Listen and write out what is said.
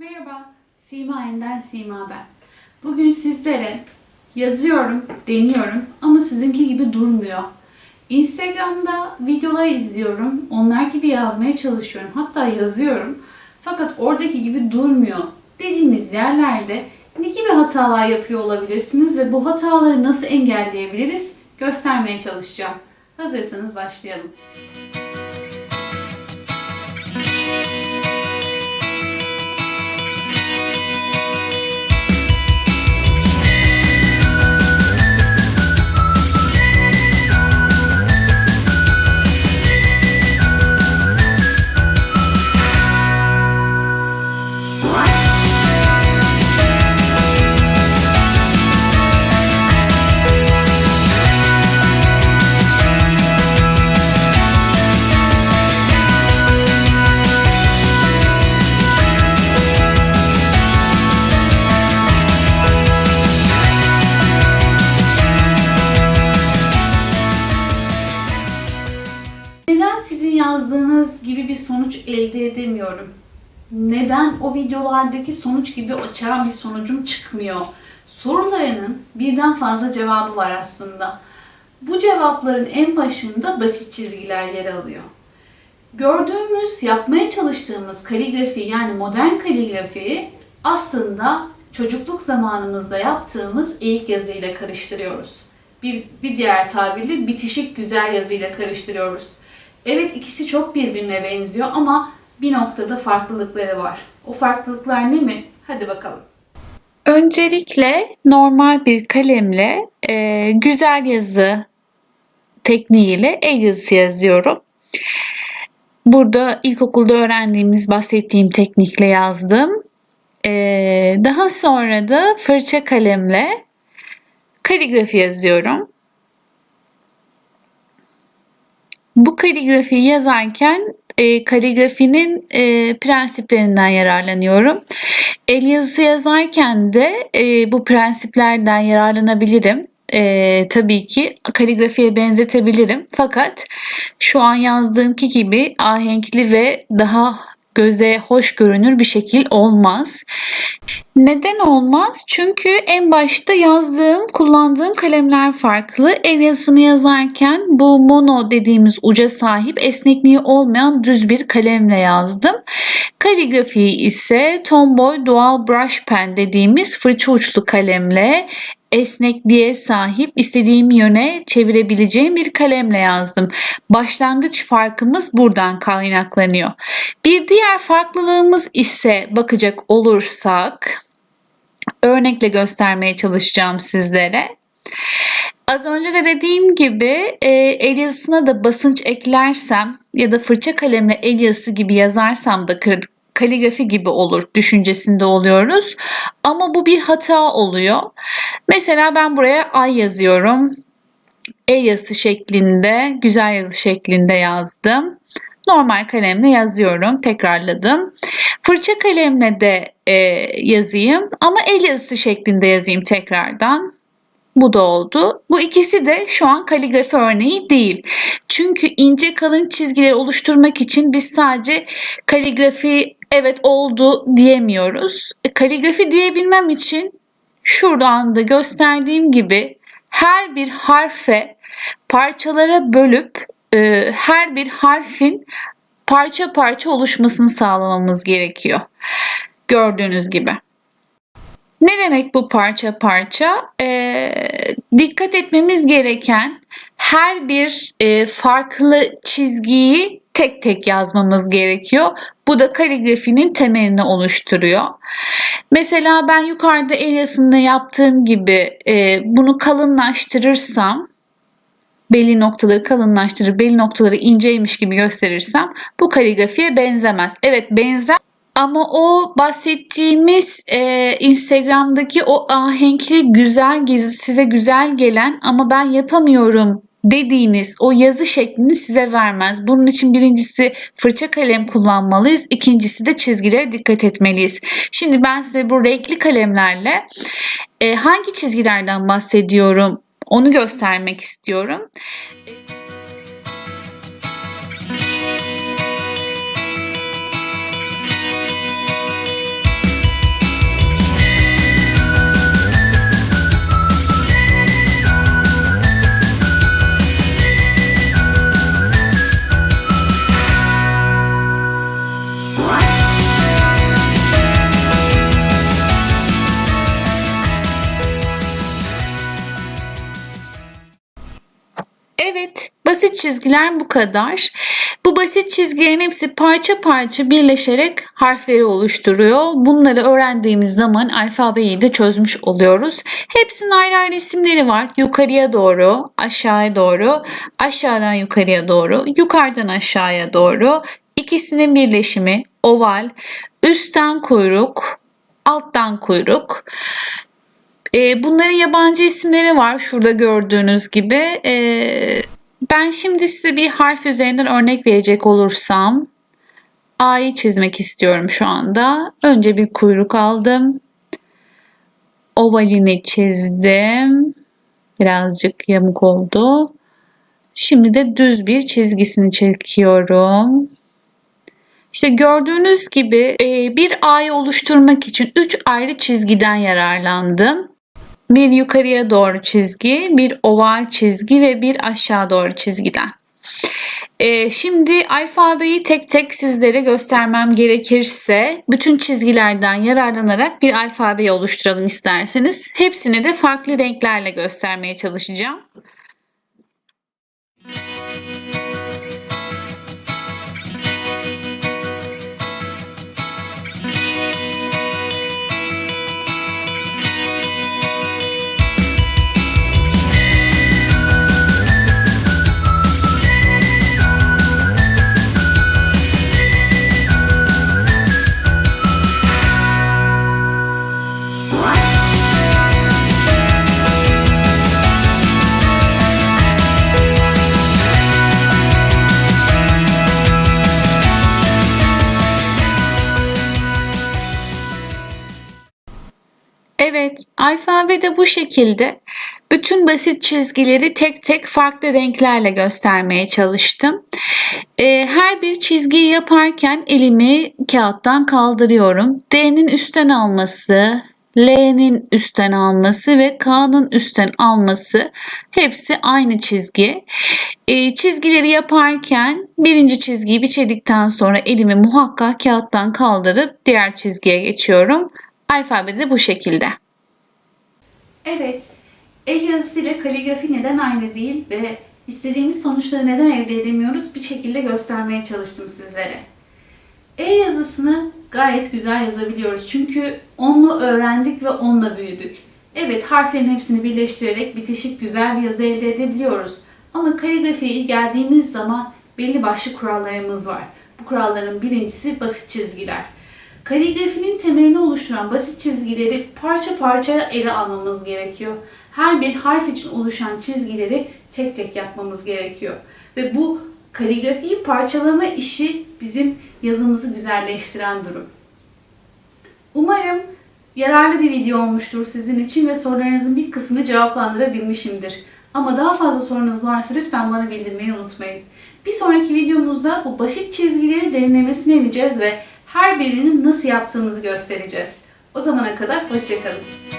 Merhaba, Sima Ender Sima ben. Bugün sizlere yazıyorum, deniyorum ama sizinki gibi durmuyor. Instagram'da videolar izliyorum, onlar gibi yazmaya çalışıyorum, hatta yazıyorum. Fakat oradaki gibi durmuyor dediğiniz yerlerde ne gibi hatalar yapıyor olabilirsiniz ve bu hataları nasıl engelleyebiliriz göstermeye çalışacağım. Hazırsanız başlayalım. Neden yazdığınız gibi bir sonuç elde edemiyorum? Neden o videolardaki sonuç gibi açığa bir sonucum çıkmıyor? Sorularının birden fazla cevabı var aslında. Bu cevapların en başında basit çizgiler yer alıyor. Gördüğümüz, yapmaya çalıştığımız kaligrafi yani modern kaligrafiyi aslında çocukluk zamanımızda yaptığımız ilk yazıyla karıştırıyoruz. Bir, bir diğer tabirle bitişik güzel yazıyla karıştırıyoruz. Evet ikisi çok birbirine benziyor ama bir noktada farklılıkları var. O farklılıklar ne mi? Hadi bakalım. Öncelikle normal bir kalemle e, güzel yazı tekniğiyle el yazısı yazıyorum. Burada ilkokulda öğrendiğimiz, bahsettiğim teknikle yazdım. E, daha sonra da fırça kalemle kaligrafi yazıyorum. Bu kaligrafiyi yazarken e, kaligrafinin e, prensiplerinden yararlanıyorum. El yazısı yazarken de e, bu prensiplerden yararlanabilirim. E, tabii ki kaligrafiye benzetebilirim. Fakat şu an yazdığımki gibi ahenkli ve daha göze hoş görünür bir şekil olmaz. Neden olmaz? Çünkü en başta yazdığım, kullandığım kalemler farklı. El yazısını yazarken bu mono dediğimiz uca sahip esnekliği olmayan düz bir kalemle yazdım. Kaligrafiyi ise Tomboy Dual Brush Pen dediğimiz fırça uçlu kalemle esnekliğe sahip istediğim yöne çevirebileceğim bir kalemle yazdım. Başlangıç farkımız buradan kaynaklanıyor. Bir diğer farklılığımız ise bakacak olursak örnekle göstermeye çalışacağım sizlere. Az önce de dediğim gibi e, el yazısına da basınç eklersem ya da fırça kalemle el yazısı gibi yazarsam da kaligrafi gibi olur düşüncesinde oluyoruz. Ama bu bir hata oluyor. Mesela ben buraya ay yazıyorum. El yazısı şeklinde, güzel yazı şeklinde yazdım. Normal kalemle yazıyorum, tekrarladım. Fırça kalemle de e, yazayım ama el yazısı şeklinde yazayım tekrardan. Bu da oldu. Bu ikisi de şu an kaligrafi örneği değil. Çünkü ince kalın çizgileri oluşturmak için biz sadece kaligrafi evet oldu diyemiyoruz. E, kaligrafi diyebilmem için şuradan da gösterdiğim gibi her bir harfe parçalara bölüp e, her bir harfin parça parça oluşmasını sağlamamız gerekiyor. Gördüğünüz gibi. Ne demek bu parça parça? Ee, dikkat etmemiz gereken her bir e, farklı çizgiyi tek tek yazmamız gerekiyor. Bu da kaligrafinin temelini oluşturuyor. Mesela ben yukarıda el yazısında yaptığım gibi e, bunu kalınlaştırırsam belli noktaları kalınlaştırır, belli noktaları inceymiş gibi gösterirsem bu kaligrafiye benzemez. Evet benzer ama o bahsettiğimiz e, Instagram'daki o ahenkli güzel gezi size güzel gelen ama ben yapamıyorum dediğiniz o yazı şeklini size vermez. Bunun için birincisi fırça kalem kullanmalıyız. ikincisi de çizgilere dikkat etmeliyiz. Şimdi ben size bu renkli kalemlerle e, hangi çizgilerden bahsediyorum onu göstermek istiyorum. Basit çizgiler bu kadar. Bu basit çizgilerin hepsi parça parça birleşerek harfleri oluşturuyor. Bunları öğrendiğimiz zaman alfabeyi de çözmüş oluyoruz. Hepsinin ayrı ayrı isimleri var. Yukarıya doğru, aşağıya doğru, aşağıdan yukarıya doğru, yukarıdan aşağıya doğru. İkisinin birleşimi oval, üstten kuyruk, alttan kuyruk. E, bunların yabancı isimleri var şurada gördüğünüz gibi. E, ben şimdi size bir harf üzerinden örnek verecek olursam A'yı çizmek istiyorum şu anda. Önce bir kuyruk aldım. Ovalini çizdim. Birazcık yamuk oldu. Şimdi de düz bir çizgisini çekiyorum. İşte gördüğünüz gibi e, bir A'yı oluşturmak için 3 ayrı çizgiden yararlandım. Bir yukarıya doğru çizgi, bir oval çizgi ve bir aşağı doğru çizgiden. E, şimdi alfabeyi tek tek sizlere göstermem gerekirse bütün çizgilerden yararlanarak bir alfabeyi oluşturalım isterseniz. Hepsini de farklı renklerle göstermeye çalışacağım. Evet, alfabe de bu şekilde. Bütün basit çizgileri tek tek farklı renklerle göstermeye çalıştım. Ee, her bir çizgiyi yaparken elimi kağıttan kaldırıyorum. D'nin üstten alması, L'nin üstten alması ve K'nın üstten alması hepsi aynı çizgi. Ee, çizgileri yaparken birinci çizgiyi biçedikten sonra elimi muhakkak kağıttan kaldırıp diğer çizgiye geçiyorum. Alfabe de bu şekilde. Evet, el yazısı ile kaligrafi neden aynı değil ve istediğimiz sonuçları neden elde edemiyoruz bir şekilde göstermeye çalıştım sizlere. El yazısını gayet güzel yazabiliyoruz çünkü onunla öğrendik ve onunla büyüdük. Evet harflerin hepsini birleştirerek bitişik güzel bir yazı elde edebiliyoruz. Ama kaligrafiye geldiğimiz zaman belli başlı kurallarımız var. Bu kuralların birincisi basit çizgiler. Kaligrafinin temelini oluşturan basit çizgileri parça parça ele almamız gerekiyor. Her bir harf için oluşan çizgileri tek tek yapmamız gerekiyor. Ve bu kaligrafiyi parçalama işi bizim yazımızı güzelleştiren durum. Umarım yararlı bir video olmuştur sizin için ve sorularınızın bir kısmını cevaplandırabilmişimdir. Ama daha fazla sorunuz varsa lütfen bana bildirmeyi unutmayın. Bir sonraki videomuzda bu basit çizgileri derinlemesine ineceğiz ve her birinin nasıl yaptığımızı göstereceğiz. O zamana kadar hoşçakalın.